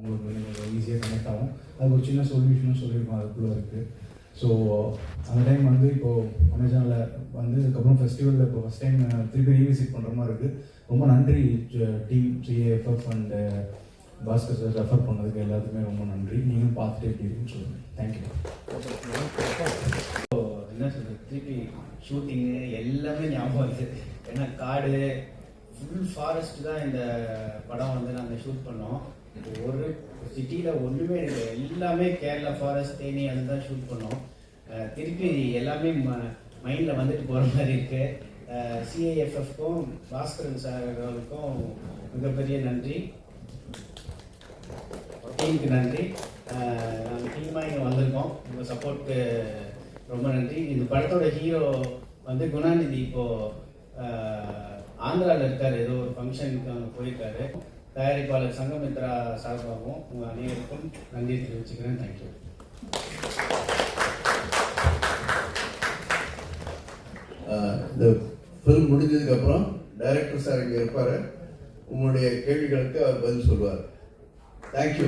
உங்களுக்கு ஈஸியாக கனெக்ட் ஆகும். அது ஒரு சின்ன சொல்யூஷனும் சொல்லியிருக்கோம் அதுக்குள்ளே இருக்குது ஸோ அந்த டைம் வந்து இப்போது அமேசானில் வந்து இதுக்கப்புறம் ஃபெஸ்டிவலில் இப்போ ஃபஸ்ட் டைம் திருப்பி ரீவிசிட் பண்ணுற மாதிரி இருக்குது ரொம்ப நன்றி team CAFF and Bhaskar sir refer பண்ணதுக்கு எல்லாத்துக்குமே ரொம்ப நன்றி. நீங்களும் பார்த்துட்டு எப்படி இருக்குன்னு சொல்லுங்கள் தேங்க்யூ என்ன சொல்கிறது திருப்பி ஷூட்டிங்கு எல்லாமே ஞாபகம் இருக்குது ஏன்னா காடு ஃபுல் ஃபாரஸ்ட் தான் இந்த படம் வந்து நாங்கள் ஷூட் பண்ணோம். ஒரு சிட்டியில் ஒன்றுமே இல்லை. எல்லாமே கேரளா ஃபாரஸ்ட் தேனி அதுதான் ஷூட் பண்ணோம். திருப்பி எல்லாமே மைண்டில் வந்துட்டு போகிற மாதிரி இருக்குது சிஐஎஃப்எஃப்க்கும் பாஸ்கரன் சார் அவர்களுக்கும் மிகப்பெரிய நன்றி. டீமுக்கு நன்றி. நாங்கள் டீமாக இங்கே வந்திருக்கோம். உங்கள் சப்போர்ட்டு ரொம்ப நன்றி. இந்த படத்தோட ஹீரோ வந்து குணாநிதி இப்போது ஆந்திராவில் இருக்கார். ஏதோ ஒரு ஃபங்க்ஷனுக்கு அங்கே போயிருக்காரு. தயாரிப்பாளர் சங்கமித்ரா சார்பாகவும் உங்கள் அனைவருக்கும் நன்றி தெரிவிச்சுக்கிறேன். தேங்க்யூ இந்த ஃபிலிம் முடிஞ்சதுக்கப்புறம் டைரக்டர் சார் இங்கே இருப்பார். உங்களுடைய கேள்விகளுக்கு அவர் பதில் சொல்வார் தேங்க்யூ